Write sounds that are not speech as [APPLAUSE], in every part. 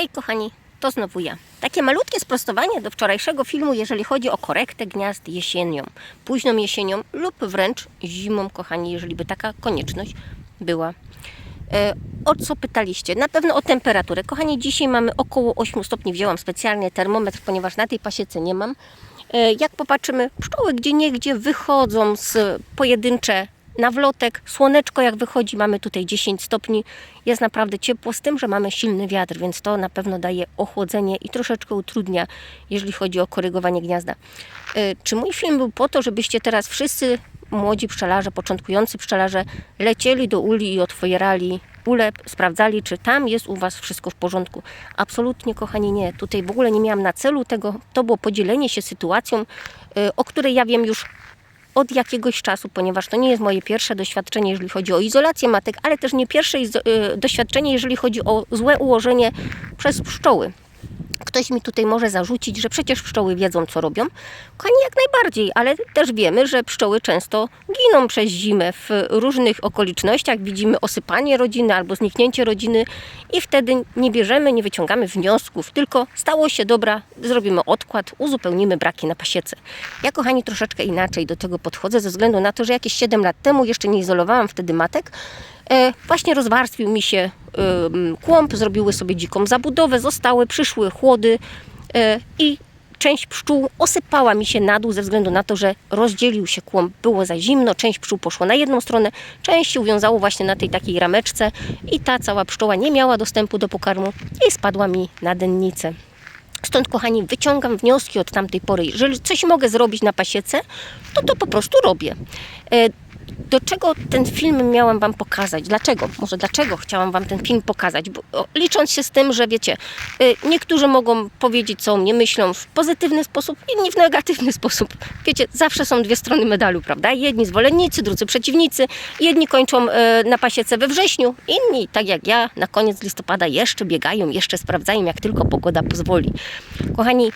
Hej kochani, to znowu ja. Takie malutkie sprostowanie do wczorajszego filmu, jeżeli chodzi o korektę gniazd jesienią, późną jesienią lub wręcz zimą, kochani, jeżeli by taka konieczność była. E, o co pytaliście? Na pewno o temperaturę. Kochani, dzisiaj mamy około 8 stopni. Wzięłam specjalnie termometr, ponieważ na tej pasiece nie mam. E, jak popatrzymy, pszczoły gdzie niegdzie wychodzą z pojedyncze nawlotek. Słoneczko jak wychodzi, mamy tutaj 10 stopni. Jest naprawdę ciepło, z tym, że mamy silny wiatr, więc to na pewno daje ochłodzenie i troszeczkę utrudnia, jeżeli chodzi o korygowanie gniazda. E, Czy mój film był po to, żebyście teraz wszyscy młodzi pszczelarze, początkujący pszczelarze lecieli do uli i otwierali ule, sprawdzali, czy tam jest u Was wszystko w porządku. Absolutnie, kochani, nie. Tutaj w ogóle nie miałam na celu tego. To było podzielenie się sytuacją, y, o której ja wiem już od jakiegoś czasu, ponieważ to nie jest moje pierwsze doświadczenie, jeżeli chodzi o izolację matek, ale też nie pierwsze y, doświadczenie, jeżeli chodzi o złe ułożenie przez pszczoły. Ktoś mi tutaj może zarzucić, że przecież pszczoły wiedzą, co robią. Kochani, jak najbardziej, ale też wiemy, że pszczoły często giną przez zimę w różnych okolicznościach. Widzimy osypanie rodziny albo zniknięcie rodziny i wtedy nie bierzemy, nie wyciągamy wniosków, tylko stało się dobra, zrobimy odkład, uzupełnimy braki na pasiece. Ja, kochani, troszeczkę inaczej do tego podchodzę, ze względu na to, że jakieś 7 lat temu jeszcze nie izolowałam wtedy matek. E, właśnie rozwarstwił mi się kłąb, zrobiły sobie dziką zabudowę, zostały, przyszły chłody e, i część pszczół osypała mi się na dół ze względu na to, że rozdzielił się kłąb, było za zimno, część pszczół poszło na jedną stronę, część się uwiązało właśnie na tej takiej rameczce i ta cała pszczoła nie miała dostępu do pokarmu i spadła mi na dennicę. Stąd, kochani, wyciągam wnioski od tamtej pory. Jeżeli coś mogę zrobić na pasiece, to to po prostu robię. Do czego ten film miałam Wam pokazać? Dlaczego? Może dlaczego chciałam Wam ten film pokazać? Bo, o, licząc się z tym, że wiecie, y, niektórzy mogą powiedzieć, co o mnie myślą w pozytywny sposób, inni w negatywny [LAUGHS] sposób. Wiecie, zawsze są dwie strony medalu, prawda? Jedni zwolennicy, drudzy przeciwnicy. Jedni kończą y, na pasiece we wrześniu, inni, tak jak ja, na koniec listopada jeszcze biegają, jeszcze sprawdzają, jak tylko pogoda pozwoli. Kochani,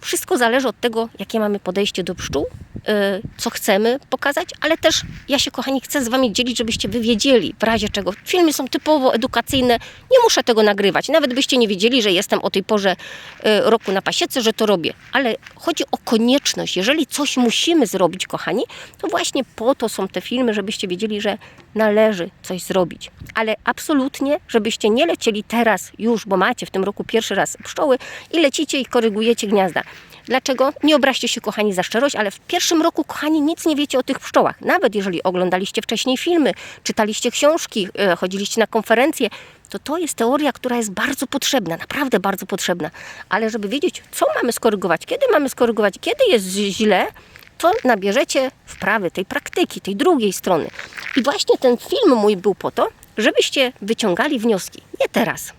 wszystko zależy od tego, jakie mamy podejście do pszczół, yy, co chcemy pokazać, ale też ja się, kochani, chcę z Wami dzielić, żebyście Wy wiedzieli, w razie czego. Filmy są typowo edukacyjne, nie muszę tego nagrywać. Nawet byście nie wiedzieli, że jestem o tej porze yy, roku na pasiece, że to robię. Ale chodzi o konieczność. Jeżeli coś musimy zrobić, kochani, to właśnie po to są te filmy, żebyście wiedzieli, że należy coś zrobić. Ale absolutnie, żebyście nie lecieli teraz już, bo macie w tym roku pierwszy raz pszczoły i lecicie i korygujecie gniazda. Dlaczego? Nie obraźcie się, kochani, za szczerość, ale w pierwszym roku, kochani, nic nie wiecie o tych pszczołach. Nawet jeżeli oglądaliście wcześniej filmy, czytaliście książki, e, chodziliście na konferencje, to to jest teoria, która jest bardzo potrzebna, naprawdę bardzo potrzebna. Ale żeby wiedzieć, co mamy skorygować, kiedy mamy skorygować, kiedy jest źle, to nabierzecie wprawy tej praktyki, tej drugiej strony. I właśnie ten film mój był po to, żebyście wyciągali wnioski. Nie teraz,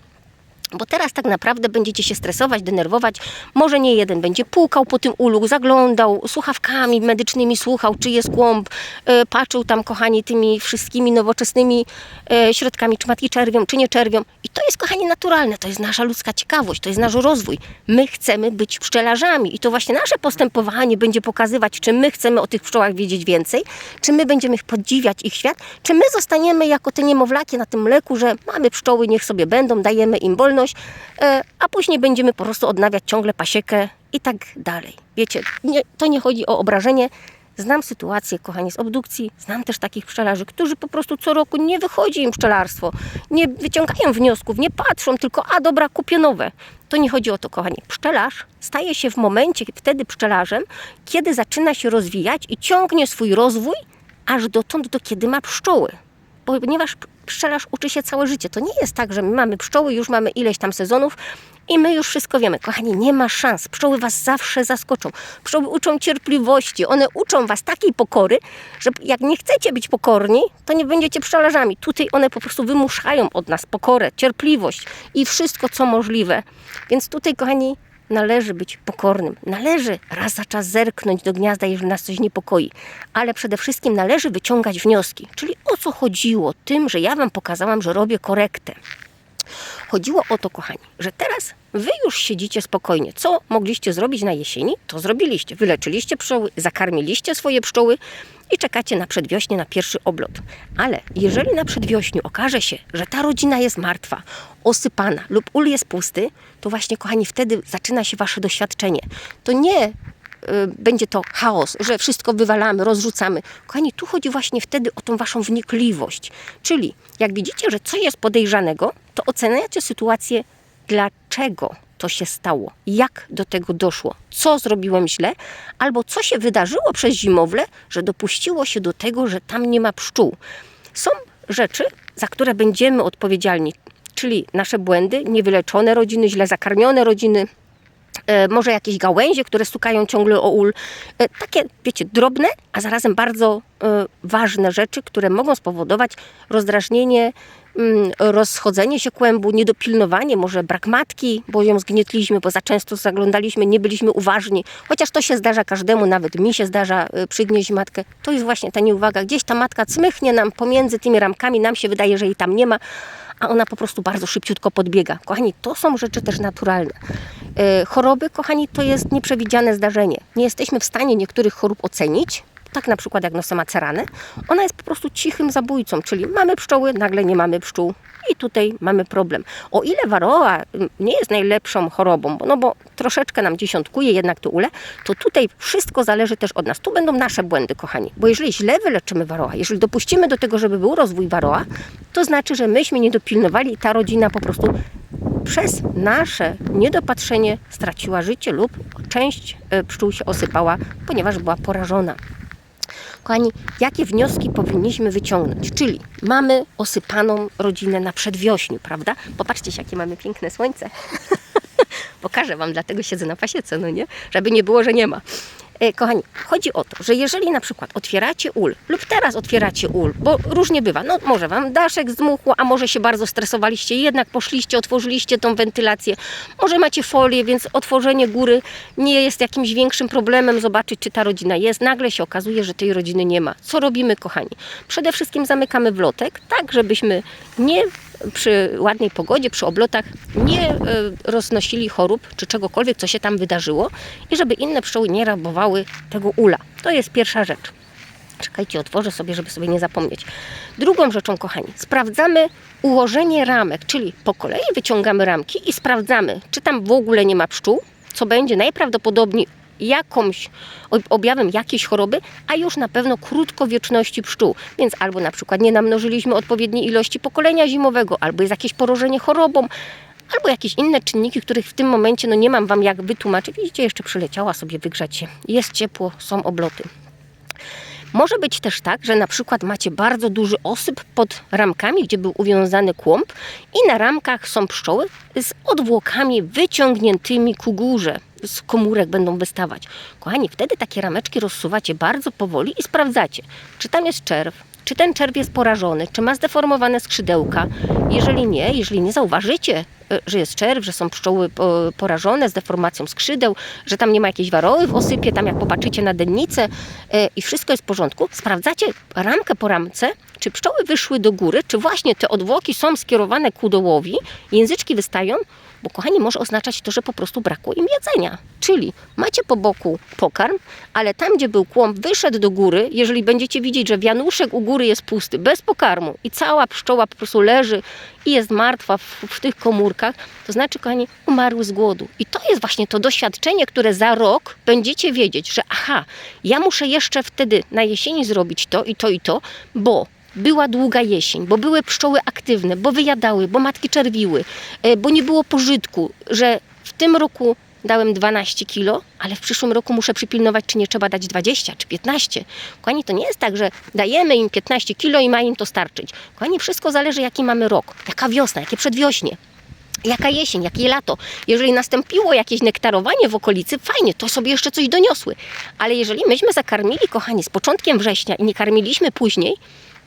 bo teraz tak naprawdę będziecie się stresować, denerwować. Może nie jeden będzie pukał po tym ulu, zaglądał, słuchawkami medycznymi słuchał, czy jest kłąb, e, patrzył tam, kochani, tymi wszystkimi nowoczesnymi e, środkami, czy matki czerwią, czy nie czerwią. I to jest, kochani, naturalne. To jest nasza ludzka ciekawość, to jest nasz rozwój. My chcemy być pszczelarzami i to właśnie nasze postępowanie będzie pokazywać, czy my chcemy o tych pszczołach wiedzieć więcej, czy my będziemy podziwiać ich świat, czy my zostaniemy jako te niemowlaki na tym mleku, że mamy pszczoły, niech sobie będą, dajemy im wolność, e, a później będziemy po prostu odnawiać ciągle pasiekę i tak dalej. Wiecie, nie, to nie chodzi o obrażenie. Znam sytuację, kochani, z obdukcji. Znam też takich pszczelarzy, którzy po prostu co roku nie wychodzi im pszczelarstwo. Nie wyciągają wniosków, nie patrzą, tylko a dobra, kupię nowe. To nie chodzi o to, kochani. Pszczelarz staje się w momencie wtedy pszczelarzem, kiedy zaczyna się rozwijać i ciągnie swój rozwój aż dotąd, do kiedy ma pszczoły ponieważ pszczelarz uczy się całe życie. To nie jest tak, że my mamy pszczoły, już mamy ileś tam sezonów i my już wszystko wiemy. Kochani, nie ma szans. Pszczoły was zawsze zaskoczą. Pszczoły uczą cierpliwości. One uczą was takiej pokory, że jak nie chcecie być pokorni, to nie będziecie pszczelarzami. Tutaj one po prostu wymuszają od nas pokorę, cierpliwość i wszystko, co możliwe. Więc tutaj, kochani, należy być pokornym. Należy raz za czas zerknąć do gniazda, jeżeli nas coś niepokoi. Ale przede wszystkim należy wyciągać wnioski. Czyli o co chodziło tym, że ja Wam pokazałam, że robię korektę. Chodziło o to, kochani, że teraz wy już siedzicie spokojnie. Co mogliście zrobić na jesieni, to zrobiliście. Wyleczyliście pszczoły, zakarmiliście swoje pszczoły i czekacie na przedwiośnie na pierwszy oblot. Ale jeżeli na przedwiośniu okaże się, że ta rodzina jest martwa, osypana lub ul jest pusty, to właśnie, kochani, wtedy zaczyna się wasze doświadczenie. To nie będzie to chaos, że wszystko wywalamy, rozrzucamy. Kochani, tu chodzi właśnie wtedy o tą waszą wnikliwość. Czyli jak widzicie, że coś jest podejrzanego, to oceniacie sytuację, dlaczego to się stało, jak do tego doszło, co zrobiłem źle, albo co się wydarzyło przez zimowle, że dopuściło się do tego, że tam nie ma pszczół. Są rzeczy, za które będziemy odpowiedzialni, czyli nasze błędy, niewyleczone rodziny, źle zakarmione rodziny, może jakieś gałęzie, które stukają ciągle o ul. E, takie, wiecie, drobne, a zarazem bardzo e, ważne rzeczy, które mogą spowodować rozdrażnienie, mm, rozchodzenie się kłębu, niedopilnowanie, może brak matki, bo ją zgnietliśmy, bo za często zaglądaliśmy, nie byliśmy uważni. Chociaż to się zdarza każdemu, nawet mi się zdarza e, przygnieść matkę. To jest właśnie ta nieuwaga. Gdzieś ta matka cmychnie nam pomiędzy tymi ramkami, nam się wydaje, że jej tam nie ma, a ona po prostu bardzo szybciutko podbiega. Kochani, to są rzeczy też naturalne. E, Choroby, kochani, to jest nieprzewidziane zdarzenie. Nie jesteśmy w stanie niektórych chorób ocenić, tak na przykład jak nosemacerany. Ona jest po prostu cichym zabójcą, czyli mamy pszczoły, nagle nie mamy pszczół i tutaj mamy problem. O ile waroa mm, nie jest najlepszą chorobą, bo, no bo troszeczkę nam dziesiątkuje jednak to ule, to tutaj wszystko zależy też od nas. Tu będą nasze błędy, kochani, bo jeżeli źle wyleczymy waroa, jeżeli dopuścimy do tego, żeby był rozwój waroa, to znaczy, że myśmy nie dopilnowali i ta rodzina po prostu przez nasze niedopatrzenie straciła życie lub część e, pszczół się osypała, ponieważ była porażona. Kochani, jakie wnioski powinniśmy wyciągnąć? Czyli mamy osypaną rodzinę na przedwiośniu, prawda? Popatrzcie, jakie mamy piękne słońce. [LAUGHS] Pokażę Wam, dlatego siedzę na pasiece, no nie? Żeby nie było, że nie ma. E, Kochani, chodzi o to, że jeżeli na przykład otwieracie ul lub teraz otwieracie ul, bo różnie bywa, no może Wam daszek zdmuchło, a może się bardzo stresowaliście jednak poszliście, otworzyliście tą wentylację, może macie folię, więc otworzenie góry nie jest jakimś większym problemem, zobaczyć czy ta rodzina jest, nagle się okazuje, że tej rodziny nie ma. Co robimy, kochani? Przede wszystkim zamykamy wlotek, tak żebyśmy nie przy ładnej pogodzie, przy oblotach nie e, roznosili chorób czy czegokolwiek, co się tam wydarzyło i żeby inne pszczoły nie rabowały tego ula. To jest pierwsza rzecz. Czekajcie, otworzę sobie, żeby sobie nie zapomnieć. Drugą rzeczą, kochani, sprawdzamy ułożenie ramek, czyli po kolei wyciągamy ramki i sprawdzamy, czy tam w ogóle nie ma pszczół, co będzie najprawdopodobniej jakąś ob- objawem jakiejś choroby, a już na pewno krótkowieczności pszczół. Więc albo na przykład nie namnożyliśmy odpowiedniej ilości pokolenia zimowego, albo jest jakieś porażenie chorobą, albo jakieś inne czynniki, których w tym momencie no nie mam Wam jak wytłumaczyć. Widzicie, jeszcze przyleciała sobie wygrzać się. Jest ciepło, są obloty. Może być też tak, że na przykład macie bardzo duży osyp pod ramkami, gdzie był uwiązany kłąb i na ramkach są pszczoły z odwłokami wyciągniętymi ku górze. Z komórek będą wystawać. Kochani, wtedy takie rameczki rozsuwacie bardzo powoli i sprawdzacie, czy tam jest czerw, czy ten czerw jest porażony, czy ma zdeformowane skrzydełka. Jeżeli nie, jeżeli nie zauważycie, e, że jest czerw, że są pszczoły po- porażone z deformacją skrzydeł, że tam nie ma jakiejś waroły w osypie, tam jak popatrzycie na dennicę e, i wszystko jest w porządku, sprawdzacie ramkę po ramce, czy pszczoły wyszły do góry, czy właśnie te odwłoki są skierowane ku dołowi, języczki wystają, bo kochani, może oznaczać to, że po prostu brakło im jedzenia. Czyli macie po boku pokarm, ale tam, gdzie był kłąb, wyszedł do góry. Jeżeli będziecie widzieć, że wianuszek u góry jest pusty, bez pokarmu i cała pszczoła po prostu leży i jest martwa w, w tych komórkach, to znaczy, kochani, umarły z głodu. I to jest właśnie to doświadczenie, które za rok będziecie wiedzieć, że aha, ja muszę jeszcze wtedy na jesieni zrobić to i to i to, bo była długa jesień, bo były pszczoły aktywne, bo wyjadały, bo matki czerwiły, e, bo nie było pożytku, że w tym roku dałem 12 kilo, ale w przyszłym roku muszę przypilnować, czy nie trzeba dać 20 czy 15. Kochani, to nie jest tak, że dajemy im 15 kilo i ma im to starczyć. Kochani, wszystko zależy, jaki mamy rok, jaka wiosna, jakie przedwiośnie. Jaka jesień, jakie lato. Jeżeli nastąpiło jakieś nektarowanie w okolicy, fajnie, to sobie jeszcze coś doniosły. Ale jeżeli myśmy zakarmili, kochani, z początkiem września i nie karmiliśmy później,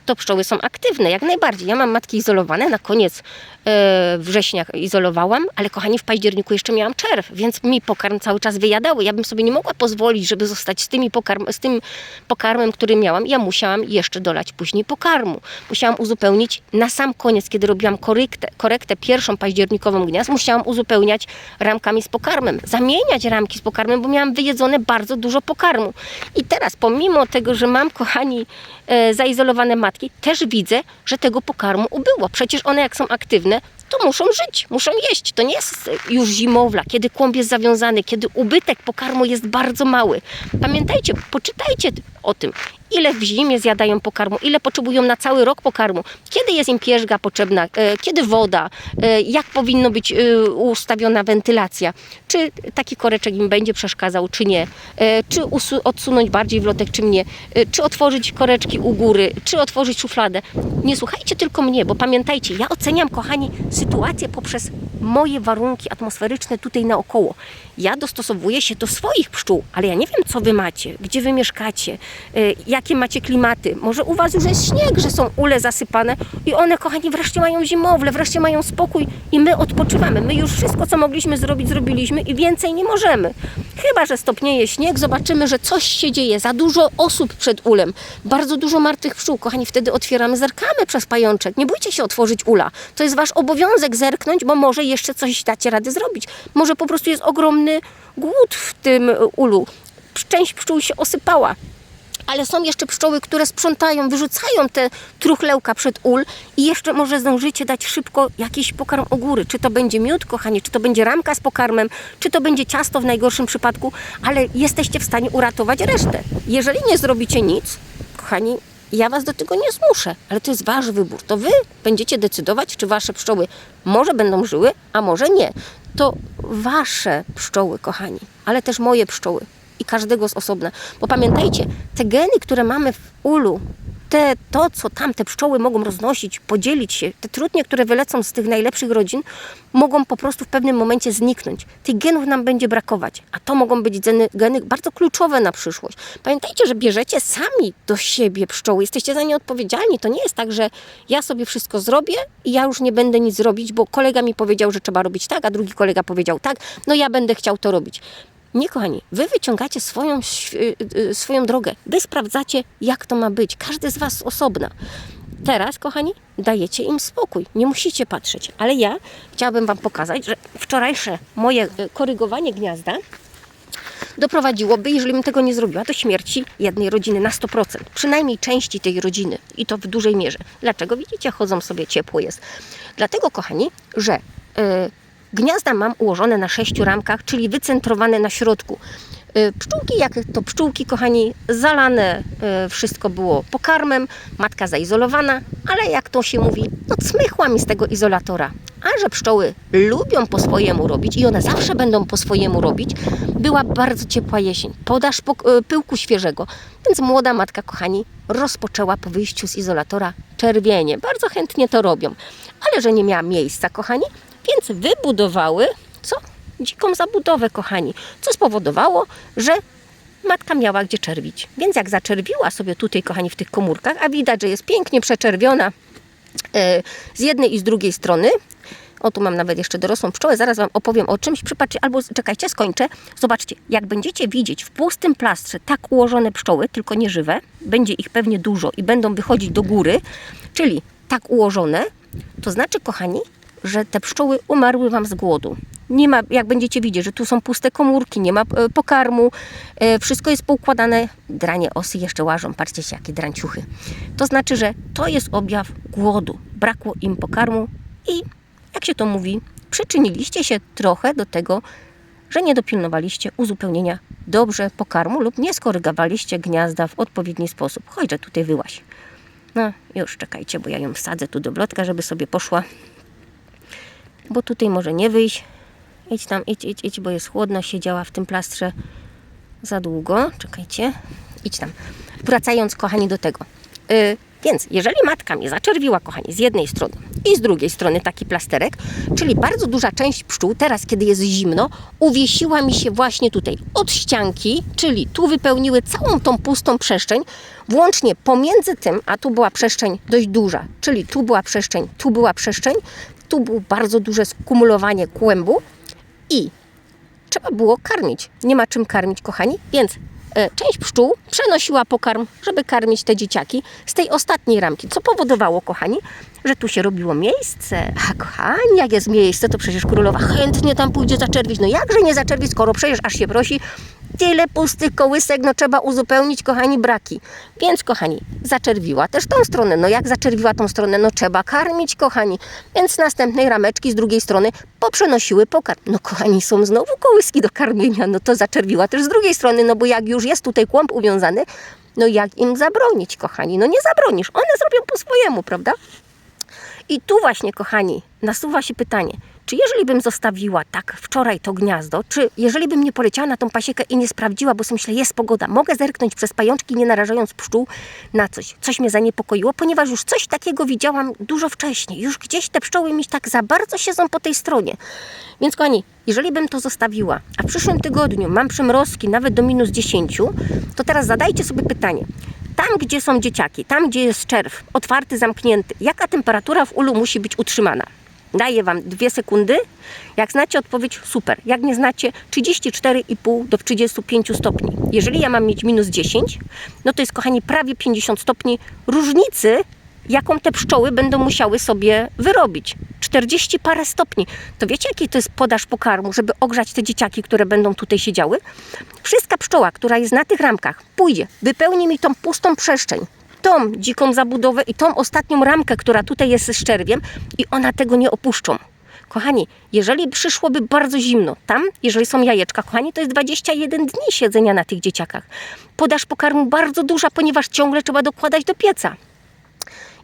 to pszczoły są aktywne, jak najbardziej. Ja mam matki izolowane, na koniec e, września izolowałam, ale kochani, w październiku jeszcze miałam czerw, więc mi pokarm cały czas wyjadały. Ja bym sobie nie mogła pozwolić, żeby zostać z, tymi pokarm, z tym pokarmem, który miałam. Ja musiałam jeszcze dolać później pokarmu. Musiałam uzupełnić na sam koniec, kiedy robiłam korektę, korektę pierwszą październikową gniazd, musiałam uzupełniać ramkami z pokarmem, zamieniać ramki z pokarmem, bo miałam wyjedzone bardzo dużo pokarmu. I teraz, pomimo tego, że mam, kochani, e, zaizolowane matki, też widzę, że tego pokarmu ubyło. Przecież one, jak są aktywne, to muszą żyć, muszą jeść. To nie jest już zimowla, kiedy kłąb jest zawiązany, kiedy ubytek pokarmu jest bardzo mały. Pamiętajcie, poczytajcie o tym, ile w zimie zjadają pokarmu, ile potrzebują na cały rok pokarmu, kiedy jest im pierzga potrzebna, e, kiedy woda, e, jak powinno być e, ustawiona wentylacja, czy taki koreczek im będzie przeszkadzał, czy nie, czy odsunąć bardziej wlotek, czy nie, czy otworzyć koreczki u góry, czy otworzyć szufladę. Nie słuchajcie tylko mnie, bo pamiętajcie, ja oceniam, kochani, sytuację poprzez moje warunki atmosferyczne tutaj naokoło. Ja dostosowuję się do swoich pszczół, ale ja nie wiem, co wy macie, gdzie wy mieszkacie, y, jakie macie klimaty. Może u was już jest śnieg, że są ule zasypane i one, kochani, wreszcie mają zimowle, wreszcie mają spokój i my odpoczywamy. My już wszystko, co mogliśmy zrobić, zrobiliśmy i więcej nie możemy. Chyba, że stopnieje śnieg, zobaczymy, że coś się dzieje, za dużo osób przed ulem, bardzo dużo martwych pszczół. Kochani, wtedy otwieramy, zerkamy przez pajączek. Nie bójcie się otworzyć ula. To jest wasz obowiązek zerknąć, bo może jeszcze coś dacie rady zrobić. Może po prostu jest ogromny głód w tym y, ulu. Część pszczół się osypała. Ale są jeszcze pszczoły, które sprzątają, wyrzucają te truchlełka przed ul i jeszcze może zdążycie dać szybko jakiś pokarm u góry. Czy to będzie miód, kochani, czy to będzie ramka z pokarmem, czy to będzie ciasto w najgorszym przypadku, ale jesteście w stanie uratować resztę. Jeżeli nie zrobicie nic, kochani, ja was do tego nie zmuszę, ale to jest wasz wybór. To wy będziecie decydować, czy wasze pszczoły może będą żyły, a może nie. To wasze pszczoły, kochani, ale też moje pszczoły i każdego z osobna. Bo pamiętajcie, te geny, które mamy w ulu, te, to, co tam te pszczoły mogą roznosić, podzielić się, te trudnie, które wylecą z tych najlepszych rodzin, mogą po prostu w pewnym momencie zniknąć. Tych genów nam będzie brakować, a to mogą być geny, geny bardzo kluczowe na przyszłość. Pamiętajcie, że bierzecie sami do siebie pszczoły, jesteście za nie odpowiedzialni. To nie jest tak, że ja sobie wszystko zrobię i ja już nie będę nic robić, bo kolega mi powiedział, że trzeba robić tak, a drugi kolega powiedział tak, no ja będę chciał to robić. Nie, kochani, wy wyciągacie swoją, y, y, swoją drogę. Wy sprawdzacie, jak to ma być. Każdy z was osobna. Teraz, kochani, dajecie im spokój. Nie musicie patrzeć. Ale ja chciałabym wam pokazać, że wczorajsze moje y, korygowanie gniazda doprowadziłoby, jeżeli bym tego nie zrobiła, do śmierci jednej rodziny na 100%. Przynajmniej części tej rodziny i to w dużej mierze. Dlaczego? Widzicie, chodzą sobie, ciepło jest. Dlatego, kochani, że y, gniazda mam ułożone na sześciu ramkach, czyli wycentrowane na środku. Y, Pszczółki, jak to pszczółki, kochani, zalane y, wszystko było pokarmem, matka zaizolowana, ale jak to się mówi, no cmychła mi z tego izolatora. A że pszczoły lubią po swojemu robić i one zawsze będą po swojemu robić, była bardzo ciepła jesień, podaż y, pyłku świeżego, więc młoda matka, kochani, rozpoczęła po wyjściu z izolatora czerwienie. Bardzo chętnie to robią, ale że nie miała miejsca, kochani, więc wybudowały co? Dziką zabudowę, kochani, co spowodowało, że matka miała gdzie czerwić. Więc jak zaczerwiła sobie tutaj, kochani, w tych komórkach, a widać, że jest pięknie przeczerwiona e, z jednej i z drugiej strony. O, tu mam nawet jeszcze dorosłą pszczołę, zaraz Wam opowiem o czymś. Przypatrzcie, albo czekajcie, skończę. Zobaczcie, jak będziecie widzieć w pustym plastrze tak ułożone pszczoły, tylko nieżywe, będzie ich pewnie dużo i będą wychodzić do góry, czyli tak ułożone, to znaczy, kochani, że te pszczoły umarły Wam z głodu. Nie ma, jak będziecie widzieć, że tu są puste komórki, nie ma e, pokarmu, e, wszystko jest poukładane. Dranie osy jeszcze łażą, patrzcie się, jakie dranciuchy. To znaczy, że to jest objaw głodu. Brakło im pokarmu i, jak się to mówi, przyczyniliście się trochę do tego, że nie dopilnowaliście uzupełnienia dobrze pokarmu lub nie skorygowaliście gniazda w odpowiedni sposób. Chodźże tutaj wyłaś. No, już czekajcie, bo ja ją wsadzę tu do blotka, żeby sobie poszła. Bo tutaj może nie wyjść. Idź tam, idź, idź, idź, bo jest chłodno. Siedziała w tym plastrze za długo. Czekajcie. Idź tam. Wracając, kochani, do tego. Yy, więc, jeżeli matka mnie zaczerwiła, kochani, z jednej strony i z drugiej strony taki plasterek, czyli bardzo duża część pszczół, teraz kiedy jest zimno, uwiesiła mi się właśnie tutaj od ścianki, czyli tu wypełniły całą tą pustą przestrzeń, włącznie pomiędzy tym, a tu była przestrzeń dość duża, czyli tu była przestrzeń, tu była przestrzeń, tu było bardzo duże skumulowanie kłębu i trzeba było karmić. Nie ma czym karmić, kochani, więc część pszczół przenosiła pokarm, żeby karmić te dzieciaki z tej ostatniej ramki, co powodowało, kochani, że tu się robiło miejsce. A kochani, jak jest miejsce, to przecież królowa chętnie tam pójdzie zaczerwić. No jakże nie zaczerwić, skoro przecież aż się prosi, tyle pustych kołysek, no trzeba uzupełnić, kochani, braki. Więc, kochani, zaczerwiła też tą stronę. No jak zaczerwiła tą stronę, no trzeba karmić, kochani. Więc następnej rameczki z drugiej strony poprzenosiły pokarm. No, kochani, są znowu kołyski do karmienia, no to zaczerwiła też z drugiej strony, no bo jak już jest tutaj kłąb uwiązany, no jak im zabronić, kochani? No nie zabronisz, one zrobią po swojemu, prawda? I tu właśnie, kochani, nasuwa się pytanie, czy jeżeli bym zostawiła tak wczoraj to gniazdo, czy jeżeli bym nie poleciała na tą pasiekę i nie sprawdziła, bo sobie myślę, jest pogoda, mogę zerknąć przez pajączki, nie narażając pszczół na coś. Coś mnie zaniepokoiło, ponieważ już coś takiego widziałam dużo wcześniej. Już gdzieś te pszczoły mi tak za bardzo siedzą po tej stronie. Więc kochani, jeżeli bym to zostawiła, a w przyszłym tygodniu mam przymrozki nawet do minus 10, to teraz zadajcie sobie pytanie, tam, gdzie są dzieciaki, tam, gdzie jest czerw, otwarty, zamknięty, jaka temperatura w ulu musi być utrzymana? Daję Wam dwie sekundy. Jak znacie odpowiedź, super. Jak nie znacie, 34,5 do 35 stopni. Jeżeli ja mam mieć minus 10, no to jest, kochani, prawie 50 stopni różnicy, jaką te pszczoły będą musiały sobie wyrobić. 40 parę stopni. To wiecie, jaki to jest podaż pokarmu, żeby ogrzać te dzieciaki, które będą tutaj siedziały? Wszystka pszczoła, która jest na tych ramkach, pójdzie, wypełni mi tą pustą przestrzeń, tą dziką zabudowę i tą ostatnią ramkę, która tutaj jest z czerwiem i ona tego nie opuszczą. Kochani, jeżeli przyszłoby bardzo zimno, tam, jeżeli są jajeczka, kochani, to jest 21 dni siedzenia na tych dzieciakach. Podaż pokarmu bardzo duża, ponieważ ciągle trzeba dokładać do pieca.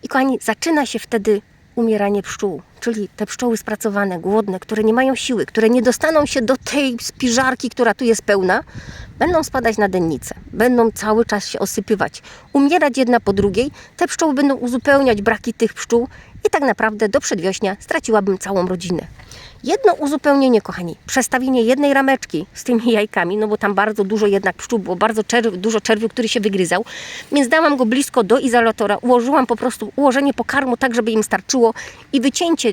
I kochani, zaczyna się wtedy umieranie pszczół, czyli te pszczoły spracowane, głodne, które nie mają siły, które nie dostaną się do tej spiżarki, która tu jest pełna, będą spadać na dennicę, będą cały czas się osypywać, umierać jedna po drugiej. Te pszczoły będą uzupełniać braki tych pszczół i tak naprawdę do przedwiośnia straciłabym całą rodzinę. Jedno uzupełnienie, kochani, przestawienie jednej rameczki z tymi jajkami, no bo tam bardzo dużo jednak pszczół było, bardzo czerw, dużo czerwiu, który się wygryzał, więc dałam go blisko do izolatora, ułożyłam po prostu ułożenie pokarmu tak, żeby im starczyło i wycięcie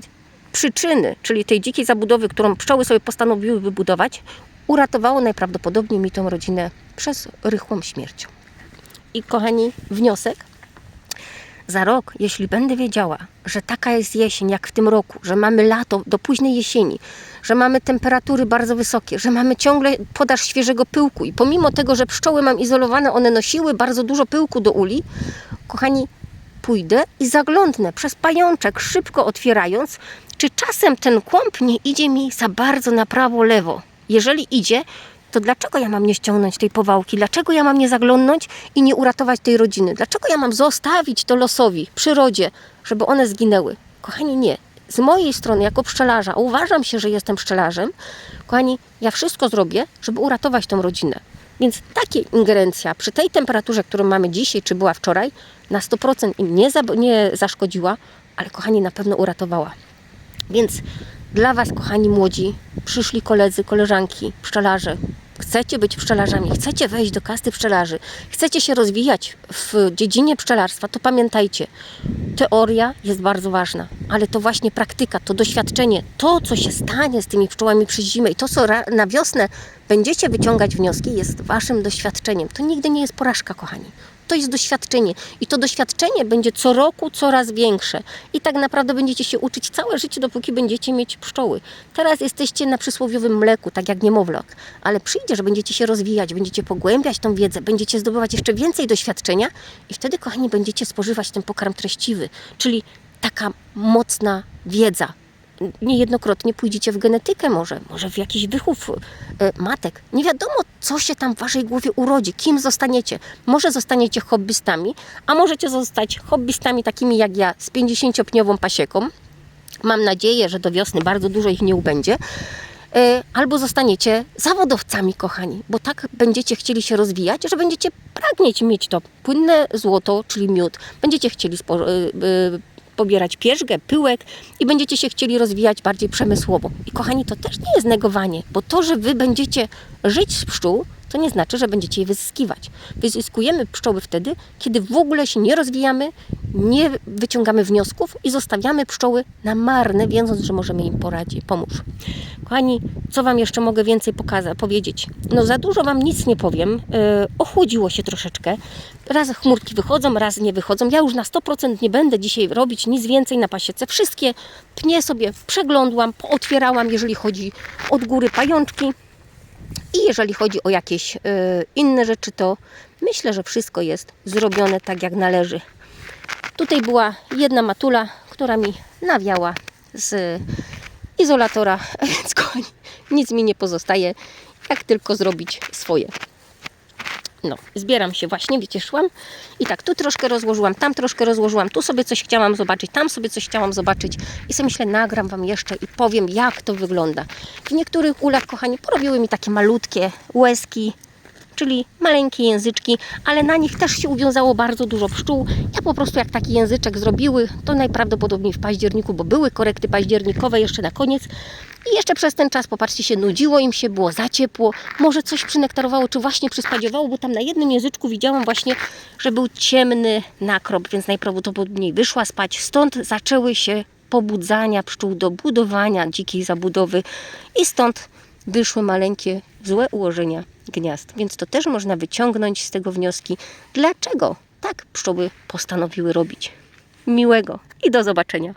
przyczyny, czyli tej dzikiej zabudowy, którą pszczoły sobie postanowiły wybudować, uratowało najprawdopodobniej mi tą rodzinę przez rychłą śmiercią. I kochani, wniosek, za rok, jeśli będę wiedziała, że taka jest jesień, jak w tym roku, że mamy lato do późnej jesieni, że mamy temperatury bardzo wysokie, że mamy ciągle podaż świeżego pyłku i pomimo tego, że pszczoły mam izolowane, one nosiły bardzo dużo pyłku do uli, kochani, pójdę i zaglądnę przez pajączek, szybko otwierając, czy czasem ten kłąb nie idzie mi za bardzo na prawo, lewo. Jeżeli idzie, to dlaczego ja mam nie ściągnąć tej powałki? Dlaczego ja mam nie zaglądnąć i nie uratować tej rodziny? Dlaczego ja mam zostawić to losowi, przyrodzie, żeby one zginęły? Kochani, nie. Z mojej strony, jako pszczelarza, a uważam się, że jestem pszczelarzem, kochani, ja wszystko zrobię, żeby uratować tą rodzinę. Więc takie ingerencja przy tej temperaturze, którą mamy dzisiaj, czy była wczoraj, na 100% im nie, za, nie zaszkodziła, ale kochani, na pewno uratowała. Więc dla Was, kochani młodzi, przyszli koledzy, koleżanki, pszczelarze, chcecie być pszczelarzami, chcecie wejść do kasty pszczelarzy, chcecie się rozwijać w dziedzinie pszczelarstwa, to pamiętajcie, teoria jest bardzo ważna, ale to właśnie praktyka, to doświadczenie, to co się stanie z tymi pszczołami przez zimę i to co na wiosnę będziecie wyciągać wnioski jest Waszym doświadczeniem. To nigdy nie jest porażka, kochani. To jest doświadczenie i to doświadczenie będzie co roku coraz większe i tak naprawdę będziecie się uczyć całe życie, dopóki będziecie mieć pszczoły. Teraz jesteście na przysłowiowym mleku, tak jak niemowlak, ale przyjdzie, że będziecie się rozwijać, będziecie pogłębiać tą wiedzę, będziecie zdobywać jeszcze więcej doświadczenia i wtedy, kochani, będziecie spożywać ten pokarm treściwy, czyli taka mocna wiedza, niejednokrotnie pójdziecie w genetykę może, może w jakiś wychów e, matek. Nie wiadomo, co się tam w waszej głowie urodzi, kim zostaniecie. Może zostaniecie hobbystami, a możecie zostać hobbystami takimi jak ja, z 50-pniową pasieką. Mam nadzieję, że do wiosny bardzo dużo ich nie ubędzie. E, Albo zostaniecie zawodowcami, kochani, bo tak będziecie chcieli się rozwijać, że będziecie pragnieć mieć to płynne złoto, czyli miód. Będziecie chcieli e, pobierać pierzgę, pyłek i będziecie się chcieli rozwijać bardziej przemysłowo. I kochani, to też nie jest negowanie, bo to, że wy będziecie żyć z pszczół, to nie znaczy, że będziecie je wyzyskiwać. Wyzyskujemy pszczoły wtedy, kiedy w ogóle się nie rozwijamy, nie wyciągamy wniosków i zostawiamy pszczoły na marne, wiedząc, że możemy im poradzić, pomóc. Kochani, co Wam jeszcze mogę więcej pokazać, powiedzieć? No za dużo Wam nic nie powiem. Yy, ochłodziło się troszeczkę. Raz chmurki wychodzą, raz nie wychodzą. Ja już na 100% nie będę dzisiaj robić nic więcej na pasiece. Wszystkie pnie sobie przeglądłam, pootwierałam, jeżeli chodzi od góry pajączki. I jeżeli chodzi o jakieś y, inne rzeczy, to myślę, że wszystko jest zrobione tak jak należy. Tutaj była jedna matula, która mi nawiała z izolatora, [LAUGHS] więc kochani, nic mi nie pozostaje, jak tylko zrobić swoje. No, zbieram się właśnie, wiecie, szłam i tak tu troszkę rozłożyłam, tam troszkę rozłożyłam, tu sobie coś chciałam zobaczyć, tam sobie coś chciałam zobaczyć i sobie myślę, nagram Wam jeszcze i powiem, jak to wygląda. W niektórych ulach, kochani, porobiły mi takie malutkie łezki, czyli maleńkie języczki, ale na nich też się uwiązało bardzo dużo pszczół. Ja po prostu jak taki języczek zrobiły, to najprawdopodobniej w październiku, bo były korekty październikowe jeszcze na koniec. I jeszcze przez ten czas, popatrzcie się, nudziło im się, było za ciepło, może coś przynektarowało, czy właśnie przyspadziowało, bo tam na jednym języczku widziałam właśnie, że był ciemny nakrop, więc najprawdopodobniej wyszła spać. Stąd zaczęły się pobudzania pszczół do budowania dzikiej zabudowy i stąd wyszły maleńkie, złe ułożenia gniazd. Więc to też można wyciągnąć z tego wnioski, dlaczego tak pszczoły postanowiły robić. Miłego i do zobaczenia.